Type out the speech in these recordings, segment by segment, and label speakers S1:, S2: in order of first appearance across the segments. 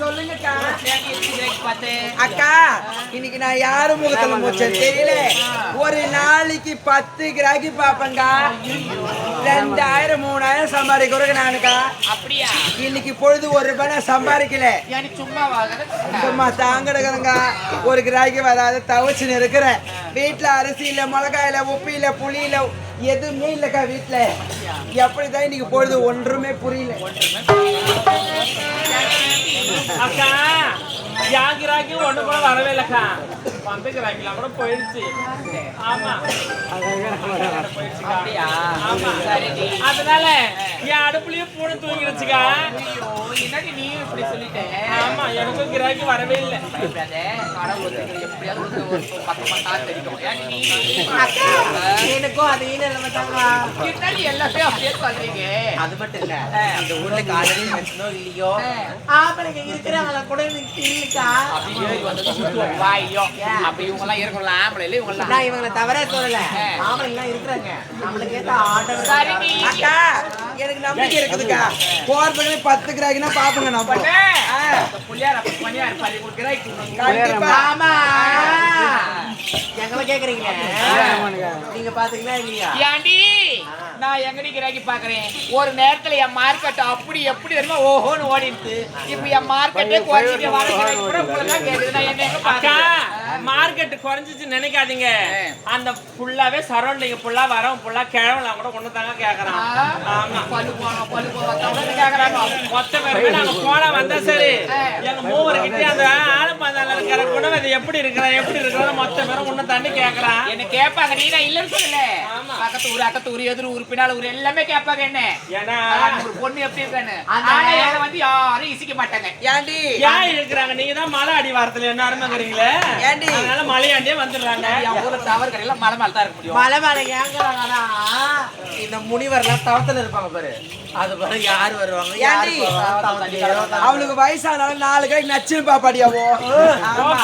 S1: சொல்லுங்கக்கா. அக்கா இன்னைக்கு நான் யாரு முகத்துல முடிச்சேன் தெரியல? ஒரு நாளைக்கு பத்து கிராக்கி பாப்பேங்க ரெண்டாயிரம் மூணாயிரம் சம்பாதிக்கிறேன் நானுக்கா.
S2: அப்படியா?
S1: இன்னைக்கு பொழுது ஒரு ரூபாய் நான் சம்பாதிக்கல.
S2: சும்மா
S1: தாங்கடுக்கிறேங்க ஒரு கிராக்கி வராத தவச்சுன்னு இருக்கிறேன் வீட்டுல அரிசி இல்ல மிளகாய் இல்ல உப்பு இல்ல புளி இல்ல எதுவுமே இல்லக்கா வீட்டுல எப்படிதான் இன்னைக்கு பொழுது ஒன்றுமே புரியல.
S3: அக்கா யாகிராக்கி ஒண்ணு கூட வரவே இல்லக்கா வந்து கிராக்கிலாம் கூட போயிடுச்சு ஆமா போயிடுச்சுக்கா. ஆமா அதனால என் அடுப்புலயும் பூனை தூங்கிடுச்சுக்கா
S2: ஐயோ என்னடி நீ இப்படி சொல்லிட்ட
S3: ஆமா எனக்கும் கிராக்கி வரவே இல்லை
S1: எனக்கும் அதே நிலைமை தாங்க
S2: என்னடி எல்லாத்தையும் அப்படியே சொல்றீங்க?
S1: அது மட்டும் இல்ல இந்த ஊர்ல காலையில வச்சனோ இல்லையோ ஆம்பளைங்க இருக்கிறவங்கள கூட எனக்கு
S2: இருக்கணும். ஆம்பளை இல்ல, இவங்கெல்லாம்.
S1: நான் இவங்களை தவறே சொல்லல ஆம்பளைங்க இருக்கிறாங்க நம்மளுக்கு ஏத்த ஆர்டர் எனக்கு நம்பிக்கை இருக்குதுக்கா போர் பண்ணி பத்து கிராக்கினா பாப்பங்க
S2: இப்ப
S1: கண்டிப்பா.
S4: ஆமா எங்களை கேக்குறீங்க? நீங்க பாத்தீங்களா இல்லையா?
S2: ஏண்டி? நான் எங்கடி கிராக்கி பாக்குறேன்? ஒரு நேரத்துல என் மார்க்கெட் அப்படி எப்படி தெரியுமா? ஓஹோன்னு ஓடிடுது இப்ப என் மார்க்கெட்டே குறைஞ்சிட்டு வர கூட உங்களை தான் கேக்குது. நான் என்ன பாக்குறேன்?
S3: மார்க்கெட் குறைஞ்சிச்சு நினைக்காதீங்க. அந்த ஃபுல்லாவே சரௌண்டிங் ஃபுல்லா வரவன் ஃபுல்லா கிழவெல்லாம் கூட ஒண்ணு தாங்க கேக்குறான் ஆமா.
S2: பல்லு கேக்குறாங்க.
S3: மொத்த பேருமே நாங்க போனா வந்தா சரி. எங்க மூவர் கிட்ட அந்த ஆளுப்பாந்தால இருக்கிற குணவதி எப்படி இருக்கிற எப்படி இருக்கிற மொத்த பேரும் உன்ன தண்ணி கேக்குறான்.
S2: என்ன கேட்பாங்க நீ நான் இல்லைன்னு சொல்லல. பக்கத்து ஊர் அக்கத்து ஊர் எதிர் ஊர் பின்னால் ஊர் எல்லாமே கேட்பாங்க என்ன?
S3: ஏன்னா
S2: ஆனா, ஒரு பொண்ணு எப்படி இருக்கான்னு? வந்து யாரும் இசிக்க மாட்டாங்க.
S1: ஏண்டி?
S3: ஏன் இருக்கிறாங்க? நீங்க தான் மலை அடிவாரத்துல என்ன அருமைங்கிறீங்களே?
S1: ஏண்டி?
S3: அதனால மலையாண்டே வந்துடுறாங்க.
S2: என் ஊர்ல டவர் கடையில மலை மேல தான் இருக்க முடியும்.
S4: மலை மேல ஏங்குறாங்கன்னா இந்த முனிவர்லாம் தவத்துல இருப்பாங்க பாரு. அது பாரு யாரு வருவாங்க?
S1: ஏண்டி? அவளுக்கு வயசானாலும் நாலு கை நச்சுன்னு பாப்பாடியாவோ
S3: ஓ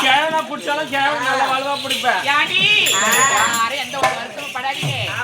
S3: கிழவனா பிடிச்சாலும் கிழவன் நல்ல வலுவா பிடிப்பேன்.
S2: எந்த ஒரு வருத்தமும் படாதீங்க.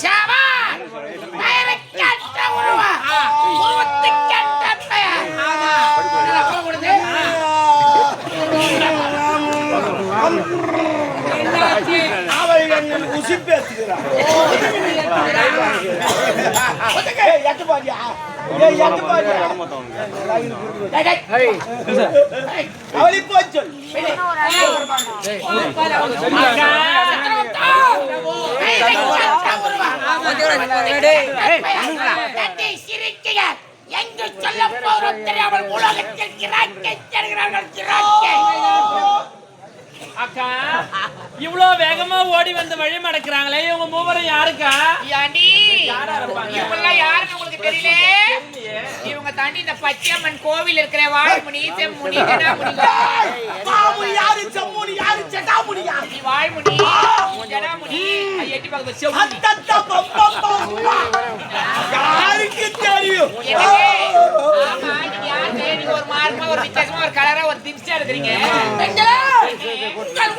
S2: ஷாபான் டைரக்டா உருவா உருவத்துக்கேற்ற பெயர் ஆமா அப்புறம் கொடுங்க தட்டி சிரிக்க எங்கு சொல்ல போறோம் தெரியாமல் உலகத்தில் கிராக்கை தருகிறார்கள் கிராக்கை
S3: அக்கா இவ்வளவு வேகமா ஓடி வந்து வழி மடக்குறாங்களே இவங்க மூவரும் யாருக்கா?
S2: யாண்டி
S3: யாரா இருப்பாங்க?
S2: இவங்கெல்லாம் யாருன்னு உங்களுக்கு தெரியல இவங்க தாண்டி இந்த பச்சையம்மன் கோவில் இருக்கிற வாழ்முனி செம்முனி ஜடாமுனி நீ வாழ்முனி ஜடாமுனி அது எட்டி பக்கத்து
S5: யாருக்கு தெரியும்?
S2: ஆமா, ஒரு மார்க்கமா, ஒரு வித்தியாசமா, ஒரு கலரா, ஒரு திங்ஸ்டா இருக்கிறீங்க.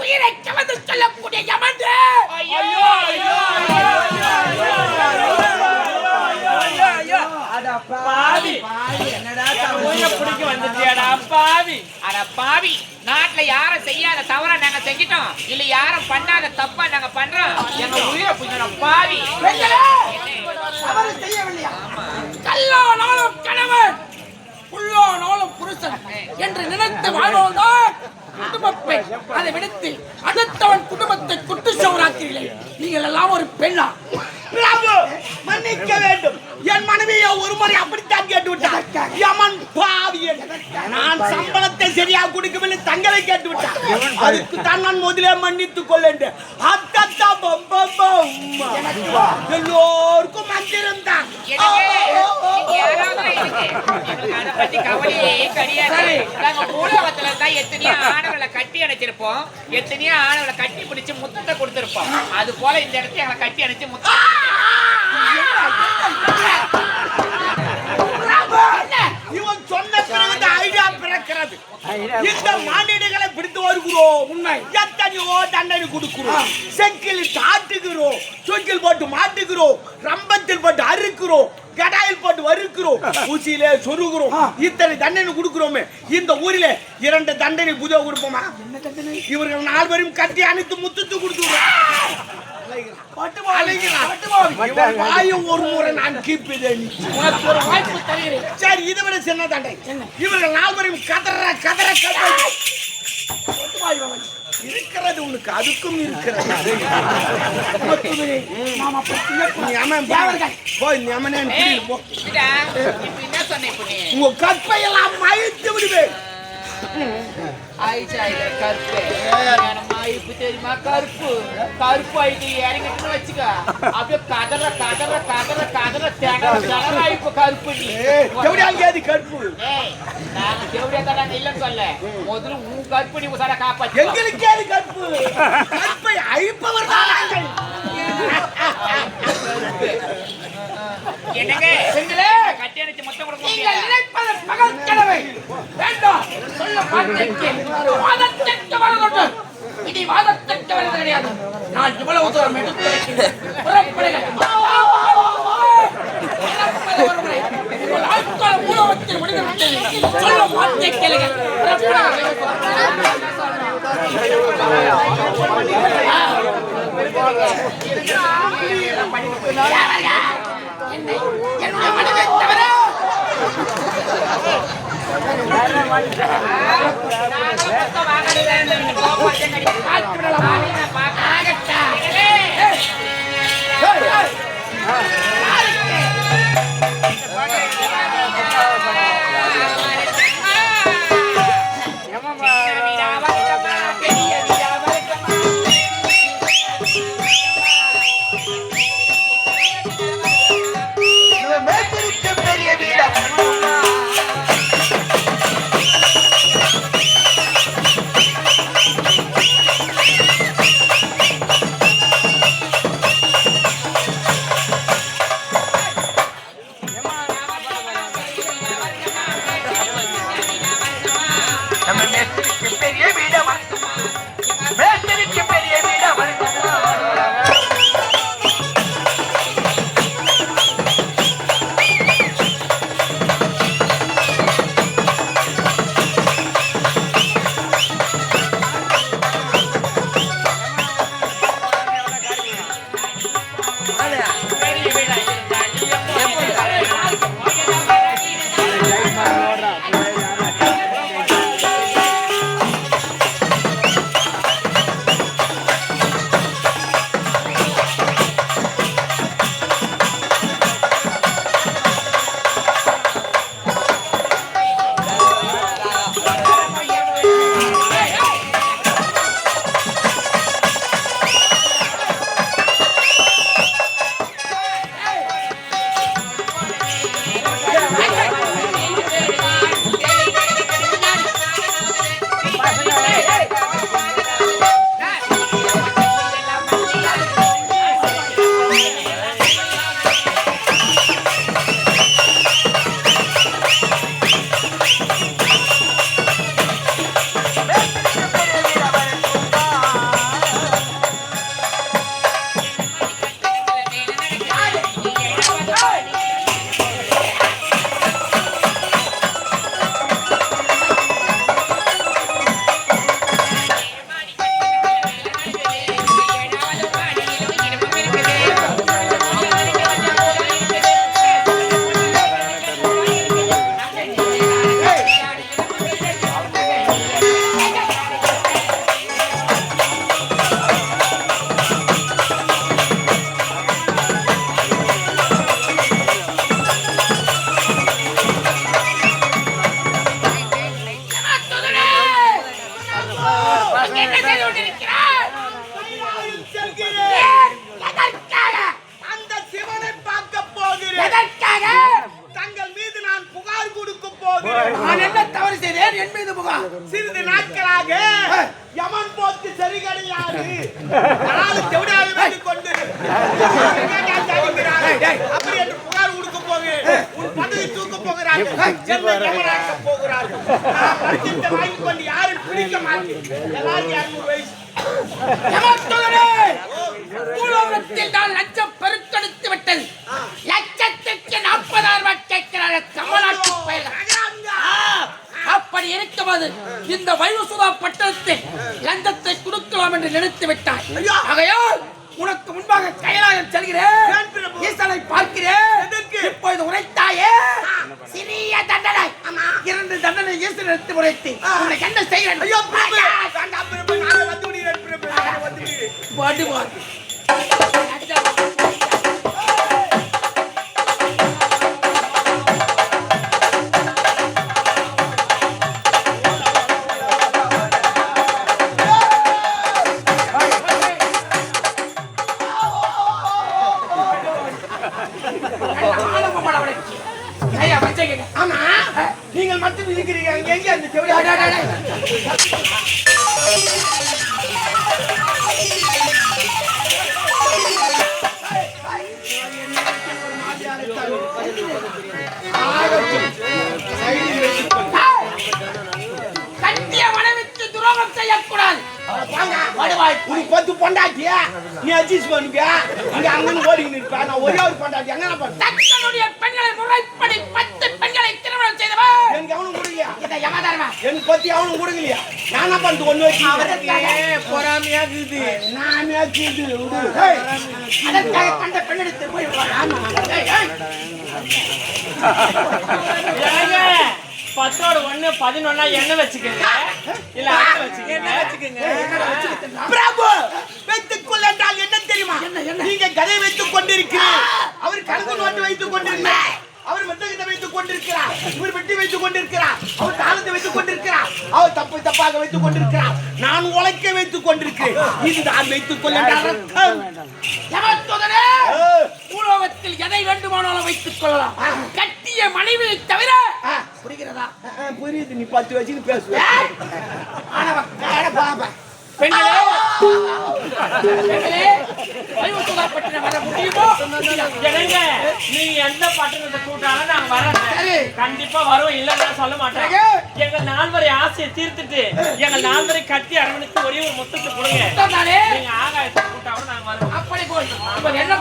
S2: உயிரை கவர்ந்து சொல்லக்கூடிய நாட்டுல யாரும் செய்யாத தவறா நாங்க செஞ்சிட்டோம். இல்ல யாரும் பண்ணாத தப்பா நாங்க பண்றோம். எங்க உயிரை பாவி.
S4: தவறு செய்யவில்லையா?
S2: கல்லானாலும் கணவன்
S4: புல்லானாலும் புருஷன் என்று நினைத்து வாழ்வதுதான் குடும்ப பெண் அதை விடுத்து அடுத்தவன் குடும்பத்தை குட்டு சோறாக்கிறீர்களே நீங்கள் எல்லாம் ஒரு பெண்ணா?
S5: பிரபு மன்னிக்க வேண்டும். என் மனைவியை ஒரு முறை அப்படித்தான் கேட்டு விட்டார் யமன் பாவியன். நான் சம்பளத்தை சரியா கொடுக்கவில்லை எங்களை கேட்டு விட்டான் அதுக்கு தான் நான் முதலே மன்னித்து கொள்ளேன் அத்தத்தா பம்பம்பா எல்லோருக்கும் மந்திரம்
S2: தான். எத்தனையோ ஆணவங்களை கட்டி அணைச்சிருப்போம். எத்தனையோ ஆணவளை கட்டி பிடிச்சு முத்தத்தை கொடுத்துருப்போம். அது போல இந்த இடத்துல எங்களை கட்டி அணைச்சு முத்தம்
S5: சொன்ன பிறகு ஐடியா பிறக்கிறது. இந்த பிடித்து வருகிறோம். உண்மை. எத்தனையோ தண்டனை கொடுக்கிறோம். செக்கில் தாட்டுகிறோம் தூக்கில் போட்டு மாட்டுகிறோம். ரம்பத்தில் போட்டு அறுக்கிறோம். கடாயில் போட்டு வறுக்கிறோம். ஊசியிலே சொருகிறோம். இத்தனை தண்டனை கொடுக்கிறோமே. இந்த ஊரிலே இரண்டு தண்டனை புதிய கொடுப்போமா இவர்கள் நாலு பேரும் கட்டி அணைத்து முத்துத்து கொடுத்துருவோம் ஒரு முறை நான் கீப்பிதேன்
S4: உனக்கு ஒரு வாய்ப்பு தருகிறேன்.
S5: சரி இதை விட சின்ன தண்டை. இவர்கள் நால்வரையும் கதற கதற கதற. இருக்கிறது உனக்கு அதுக்கும் இருக்கிறது. உங்க கற்பையெல்லாம் மயத்து விடுவேன்.
S2: என்னம்மா இப்ப தெரியுமா? கருப்பு. கருப்பு ஆயிட்டு இறங்கிட்டுன்னு வச்சுக்க. அப்படியே கதற கதற கதற கதற திணற திணறா இப்ப கருப்பு நீ
S5: எப்படியா கேதி கற்பு
S2: ஏய், நாங்க தேவடியா தராங்க இல்லைன்னு சொல்ல முதல்ல உன் கருப்பு நீ உசார காப்பாத்து.
S5: எங்களுக்கு ஏது கற்பு கற்பை அழிப்பவர் தான் நாங்கள்.
S2: என்னங்க? மொத்தம் கொடுக்க
S4: நீங்கள் வேண்டாம். சொல்ல வாதத்திற்கு இனி வாதத்திற்கு வரது கிடையாது நான் இவ்வளவு தூரம் எடுத்து மூலவத்தில் முடிந்து சொல்ல மாட்டேன் கேளுங்கள். என்னுடைய மனதை தவிர பாக்கட்டா இந்த வைவசுதா பட்டணத்தில் லஞ்சத்தை கொடுக்கலாம் என்று நினைத்து விட்டாய். ஆகையால் உனக்கு முன்பாக கைலாயம் செல்கிறேன். ஈசனை பார்க்கிறேன். இப்பொழுது உரைத்தாயே சிறிய தண்டனை. இரண்டு தண்டனை ஈசன் எடுத்து உரைத்து உனக்கு என்ன செய்கிறேன்
S5: ஐயோ பத்து பொண்டாட்டியா நீ அட்ஜஸ்ட் பண்ணிக்க இங்க அங்கன்னு ஓடிக்கிட்டு இருப்ப. நான் ஒரே ஒரு பொண்டாட்டி எங்க
S4: தங்களுடைய பெண்களை முறைப்படி பத்து பெண்களை திருமணம் செய்தவர்.
S5: எனக்கு கொடுக்கலையா எனக்கு பத்தி அவனும் கொடுக்கலையா? நான் பண்ணிட்டு ஒண்ணு வச்சு
S3: பொறாமையா இருக்குது
S5: நானே ஆக்கிட்டு விடு. ஏய்,
S4: அதற்காக கண்ட பெண்ணெடுத்து போய் ஆமா ஏய், ஏய்.
S3: ஏங்க, பத்தோட ஒண்ணு பதினொன்னா என்ன வச்சுக்கோங்க? இல்ல அங்க வச்சுக்கோங்க.
S5: பிரபு வைத்துக் கொள் என்றால் என்ன தெரியுமா நீங்க கதை வைத்துக் கொண்டிருக்கிறீர். அவர் கணக்கு நோட்டு வைத்துக் கொண்டிருக்கிறார். அவர் மெத்தகத்தை வைத்துக் கொண்டிருக்கிறார். இவர் வைத்துக் கொண்டிருக்கிறார். அவர் தாளத்தை வைத்துக் கொண்டிருக்கிறார். அவர் தப்பு தப்பாக வைத்துக் கொண்டிருக்கிறார். நான் உழைக்க வைத்துக் கொண்டிருக்கிறேன். இது நான் வைத்துக் கொள்ள.
S4: பூலோகத்தில் எதை வேண்டுமானாலும் வைத்துக் கொள்ளலாம். கட்டிய மனைவியை தவிர புரிகிறதா?
S5: புரியுது. நீ பத்து வச்சுன்னு பேசுவ.
S4: ஆனவன் கேட பாபா
S3: பெண்களே!
S4: பெண்களே, வர முடியுமோ?
S3: நீங்க எந்த பட்டணத்தை கூட்டாலும் நாங்க வரோம். கண்டிப்பா வரோம் இல்லன்னா சொல்ல மாட்டேன். எங்க நால்வரை ஆசையை தீர்த்துட்டு எங்க நால்வரை கட்டி அரவணைத்து ஒரே ஒரு முத்தத்தை கொடுங்க. நீங்க ஆகாயத்தை கூட்டாவும் நாங்க வரோம்
S4: அப்படி போய் என்ன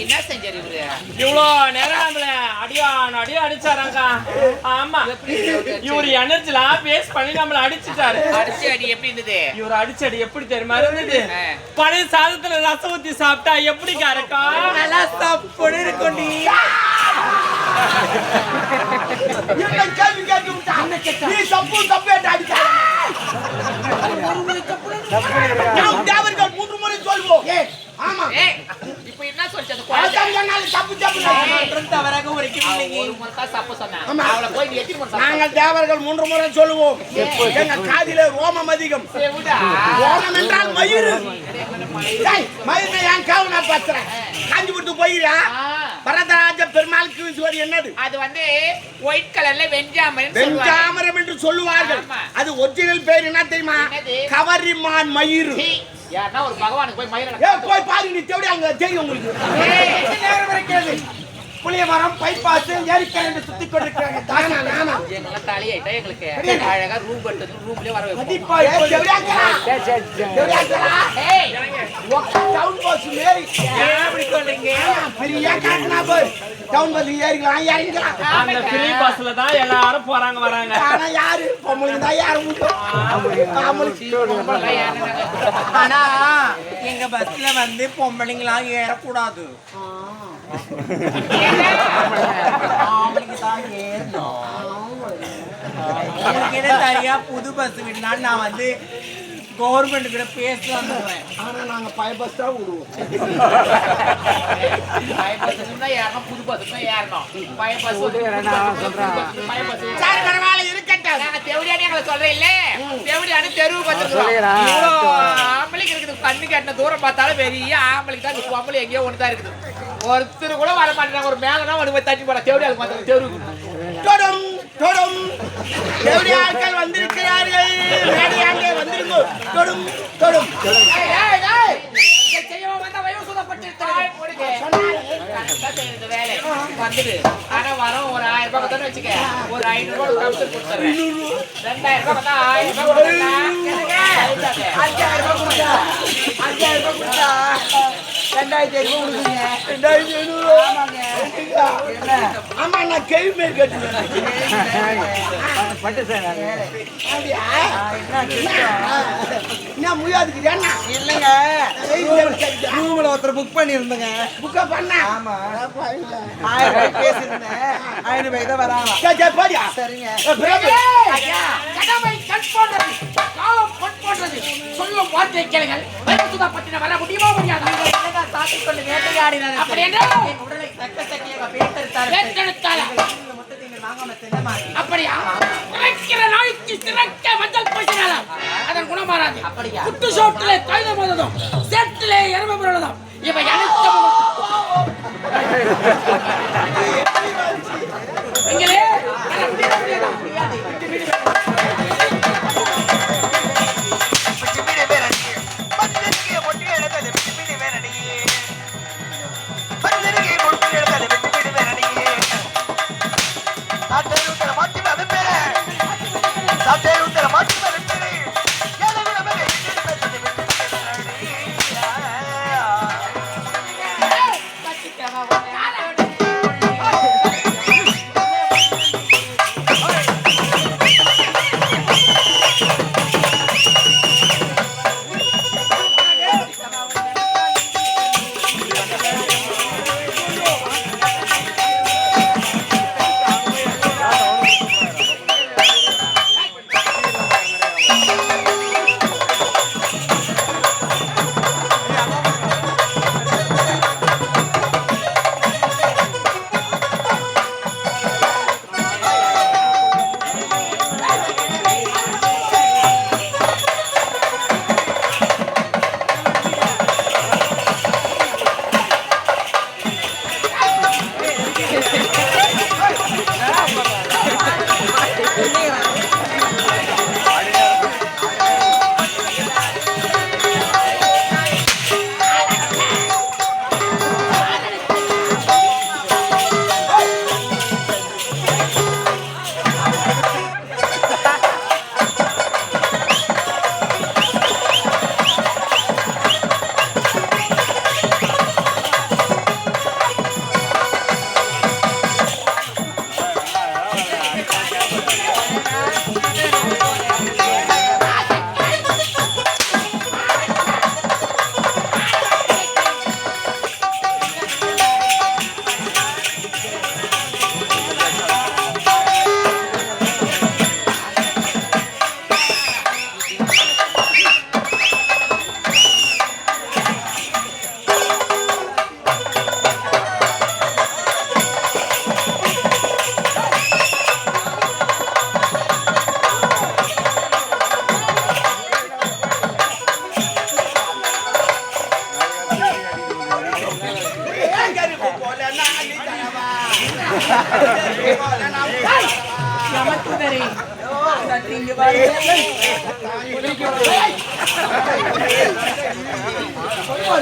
S5: என்ன
S2: செஞ்சாரு இவரு?
S3: இவ்வளோ நேரம் அடியான் அடியா அடிச்சாராங்க. ஆமா இவர் எனர்ஜிலாம் பேஸ் பண்ணி நம்மள அடிச்சிட்டாரு.
S2: அடிச்சு அடி எப்படி இருந்தது?
S3: இவர் அடிச்சடி எப்படி தெரியுமா இருந்தது. பழைய சாதத்துல ரசம் ஊத்தி சாப்பிட்டா எப்படி இருக்கும்
S1: நல்லா சாப்பிடு இருக்குண்டி.
S5: என்ன கேள்வி கேட்டு விட்டா நீ தப்பு தப்பு என்று அடிச்சா நாம் தேவர்கள் மூன்று முறை சொல்வோம். ஆமா.
S2: ஏய் இப்ப என்ன சொல்லிச்சு அந்த குழந்தை?
S5: அதான் என்னால தப்பு தப்பு தப்பு.
S3: தவறாக
S2: ஒரு முறை தப்பு. அவளை போய் முறை
S5: நாங்கள் தேவர்கள் மூன்று முறை சொல்லுவோம். எங்க காதிலே ரோமம் அதிகம். ரோமம் என்றால் மயிர் டேய், மயிர்னா ஏன் காவு நான் பேசுறேன்? காஞ்சிபுரத்து போயிரா?
S2: ஆ.
S5: வரதராஜ பெருமாளுக்கு வீசுவது என்னது?
S2: அது வந்து ஒயிட் கலர்ல சொல்லுவாங்க
S5: வெஞ்சாமரம் என்று சொல்லுவார்கள். அது ஒரிஜினல் பேர் என்ன தெரியுமா? கவரிமான் மயிர்
S2: யாருன்னா ஒரு பகவானுக்கு போய் மயிரை
S5: போய் பாருங்க நீ தேடி அங்க தெரியும் உங்களுக்கு. புளிய மரம் பைப்பாஸ் ஏரிக்கரை என்று சுத்தி கொண்டிருக்கிறாங்க. தானா நானா.
S2: எங்கெல்லாம் தலையாயிட்டா எங்களுக்கு. அழகா ரூம் கட்டு ரூம்லயே வர ஏய்,
S5: டவுன் பஸ் ஏறி
S3: அப்படி சொல்றீங்க?
S5: பெரிய காட்டுனா போய் டவுன் பஸ் ஏறிக்கலாம் இறங்கிக்கலாம்.
S3: அந்த ஃப்ரீ பஸ்ல தான் எல்லாரும் போறாங்க வராங்க.
S5: ஆனா யாரு? பொம்பளைங்க தான் யாரும்
S2: பொம்பளை
S6: ஆனா எங்க பஸ்ல வந்து பொம்பளைங்களாம் ஏறக்கூடாது. தான் ஏறணும் என்ன தனியா புது பஸ் விடலான்னு நான் வந்து கவர்மெண்ட் கிட்ட பேசலாம்
S5: ஆனா நாங்க பய பஸ் தான் விடுவோம்.
S2: பய பஸ்ஸுன்னா ஏறணும் புது ஏறணும். பஸ் பஸ், புது பஸ், பய பஸ்
S5: சரி பரவாயில்ல இருக்கட்டும்.
S2: நாங்க தேவடியானே எங்களை சொல்றேன் இல்ல. தேவடியானு தெருவுக்கு வந்துருக்கோம். இவ்வளோ ஆம்பளைக்கு இருக்குது. கண்ணு கட்டின தூரம் பார்த்தாலும் பெரிய ஆம்பளைக்கு தான் பொம்பளை எங்கேயோ ஒன்று தான் இருக்குது. ஒருத்தர் கூட வர மாட்டேங்கிறாங்க. ஒரு மேல தான் ஒன்று போய் தட்டி போட தேவடியாளுக்கு மாத்திரம் தெருவுக்கு
S5: தொடும் தொடும் எப்படி ஆட்கள் வந்திருக்கிறார்கள். மேடையாங்கே வந்திருங்க. தொடும் தொடும்.
S2: ஆனா வரோம் ஒரு ஆயிரம் ரூபாய் வச்சுக்க. ஒரு ஐநூறு ரூபாய் கொடுத்துறேன். ரெண்டாயிரம் ரூபாய் ஆயிரம் ரூபாய்.
S1: அஞ்சாயிரம் ரூபாய் கொடுத்தா. அஞ்சாயிரம் ரூபாய் கொடுத்தா. ரெண்டாயிரத்தி ஐநூறு
S5: ரெண்டாயிரத்தி ஐநூறு ஆமா நான் கேள்வி மேல் கட்டுவேன்
S1: பட்டு சார் என்ன
S5: முடியாதுக்கு
S1: இல்லைங்க ரூமில் ஒருத்தர் புக் பண்ணியிருந்தேங்க
S5: புக்க பண்ண
S1: ஆமா ஆயிரம் ரூபாய் பேசியிருந்தேன் ஐநூறு ரூபாய் தான் வராங்க
S5: சரி
S1: சரிங்க
S2: கடமை கண் போன்றது. காலம் போன்றது. சொல்லும் வார்த்தை கேளுங்கள் வயவு சுத்தப்பட்டின வர முடியுமா முடியாதா?
S6: சாப்பிட்டு கொண்டு வேட்டையாடினார்.
S2: அப்படி என்றால்
S6: உடலை நீங்கள் வாங்காம தின்ன மாட்டீங்க
S2: அப்படியா? சிறக்கிற நாய்க்கு சிறக்க மஞ்சள் பூசினாலாம் அதன் குணம் மாறாது
S6: அப்படியா?
S2: குட்டு சோட்டிலே கைத போததும் சேற்றிலே எருமை இவை அனைத்தும் எங்களே முடியாதா?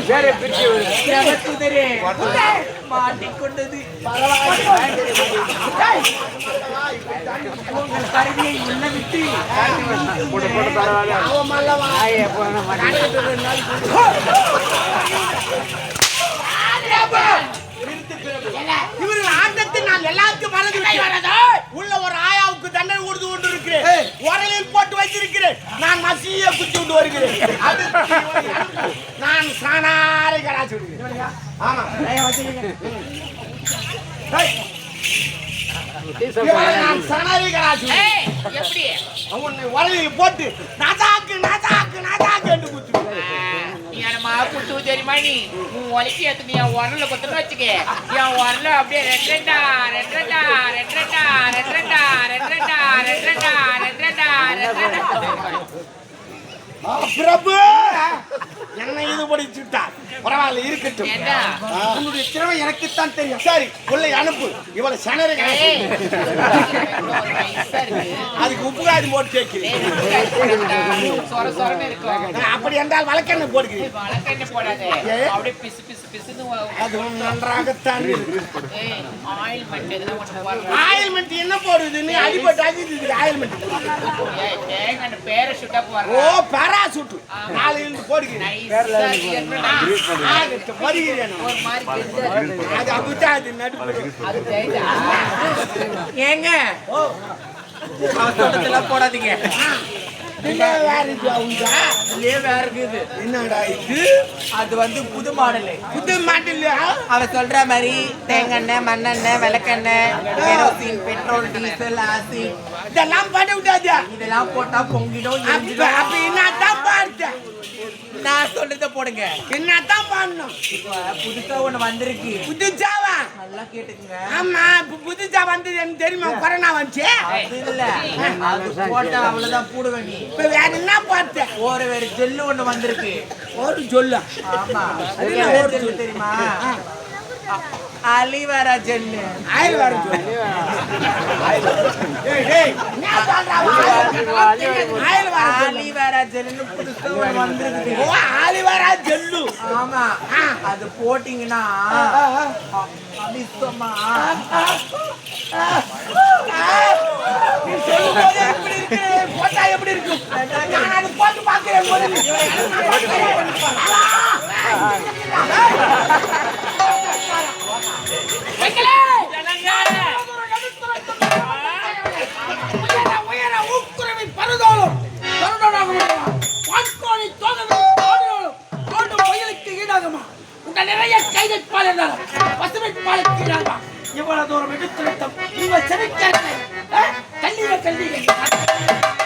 S6: வேற பிரிச்சு மாட்டிக்கொண்டது உங்கள் கருவியை
S5: இவர்கள் ஆட்டத்தில் நான் எல்லாருக்கும் மறந்து உள்ள ஒரு ஆயாவுக்கு தண்டனை கொடுத்து உரலில் போட்டு வச்சிருக்கிறேன் நான் மசிய குச்சி விட்டு வருகிறேன். அது நான் சாணாரை கடாச்சு விடுகிறேன். ஆமா. நான் சாணாரை கடாச்சு
S2: எப்படி?
S5: உன்னை உரலில் போட்டு நாதாக்கு நாதாக்கு நாதாக்கு என்று குத்து
S2: நீ என்னமா குட்டு தெரியுமா நீ உன் ஒலைக்கு எடுத்து நீ என் உரல குத்துன்னு வச்சுக்க. என் உரல அப்படியே ரெண்டு ரெண்டா ரெண்டு ரெண்டா ரெண்டு ரெண்டா ரெண்டு ரெண்டா ரெண்டா ரெண்டா ரெண்டா ரெண்டா
S5: பிரபு! என்னை இது படிச்சுட்டான் பரவாயில்ல இருக்கட்டும். உன்னுடைய திறமை எனக்குத்தான் தெரியும். சரி உள்ள அனுப்பு. இவளை சனரை அதுக்கு உப்பு காது போட்டு கேட்கிறேன் அப்படி என்றால் வழக்கெண்ணெய் போடுகிறேன். அது நன்றாகத்தான்
S2: ஆயில்மெண்ட்
S5: என்ன போடுதுன்னு அடிபட்டு ஆயில்மெண்ட் ஓ பேராசூட் நாளையிலிருந்து போடுகிறேன்.
S2: வேற
S6: ஏங்க போடாதீங்க.
S5: என்னடா இது?
S6: அது வந்து புது மாடலு.
S5: புது மாடல்?
S6: அவ சொல்ற மாதிரி தேங்காய் மண்ணெண்ணெய் விளக்கெண்ணெய் கெரோசின் பெட்ரோல் டீசல் ஆசி
S5: இதெல்லாம் பண்ண விடாது
S6: இதெல்லாம் போட்டா பொங்கிடும்
S5: அப்ப தான் பார்த்தேன்
S6: நான் சொல்றத போடுங்க.
S5: என்னத்தான் பண்ணணும்?
S6: இப்ப புதுசா ஒண்ணு வந்திருக்கு.
S5: புதுச்சாவா
S6: நல்லா கேட்டுக்குங்க.
S5: ஆமா இப்ப புதுச்சா வந்தது எனக்கு தெரியுமா? கொரோனா வந்துச்சு.
S6: இல்ல. அது போட்டா அவ்வளவுதான் போடுவேன் நீ.
S5: இப்ப வேற என்ன பார்த்தேன்?
S6: ஒரு வேற ஜெல்லு ஒண்ணு வந்திருக்கு.
S5: ஒரு சொல்லு
S6: ஆமா.
S5: ஒரு
S6: ஜெல்லு தெரியுமா? அலிவேரா ஜெல்லு.
S5: ஆயில் வர
S6: அருணாச்சலின்னு புதுசா
S5: ஜெல்லு
S6: ஆமா அது போட்டீங்கன்னா அபிஸ்தமா
S5: நீ எப்படி இருக்கு எப்படி இருக்கு பருதோளும் நிறைய கைதை பாலிருந்தார் பசுமை பாலிருக்கிறார்களா இவ்வளவு தூரம் எடுத்துரைத்தம் உங்கள் செவிக்காரனை கல்லீர கல்லீர